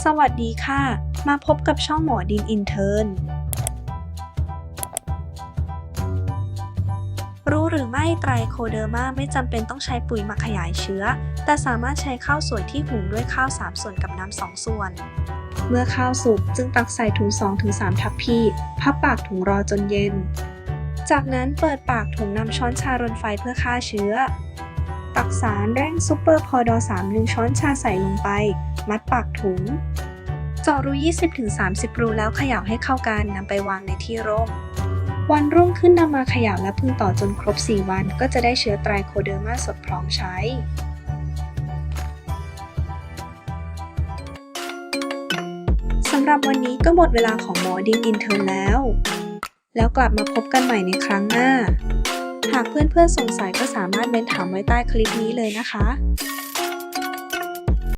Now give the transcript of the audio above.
สวัสดีค่ะ มาพบกับช่องหมอดินอินเทอร์นรู้หรือไม่ไตรโคเดอร์มาไม่จำเป็นต้องใช้ปุ๋ยมักขยายเชื้อ แต่สามารถใช้ข้าวสวยที่หุงด้วยข้าว 3 ส่วนกับน้ำ 2 ส่วน เมื่อข้าวสุกจึงตักใส่ถุง 2-3 ทัพพีพับปากถุงรอจนเย็น จากนั้นเปิดปากถุงนำช้อนชารนไฟเพื่อฆ่าเชื้อ สารแร่งซูเปอร์พอดอ3 1 ช้อนชาใส่ลงไป มัดปากถุง เจาะรู 20-30 รูแล้วเขย่าให้เข้ากันนำไปวางในที่ร่ม วันรุ่งขึ้นนำมาเขย่าและพึ่งต่อจนครบ 4 วัน ก็จะได้เชื้อไตรโคเดอร์มาสดพร้อมใช้สำหรับวันนี้ก็หมดเวลาของหมอดินอินเทอร์แล้ว แล้วกลับมาพบกันใหม่ในครั้งหน้าากเพื่อนๆสงสัยก็สามารถเม้นถามไว้ใต้คลิปนี้เลยนะคะ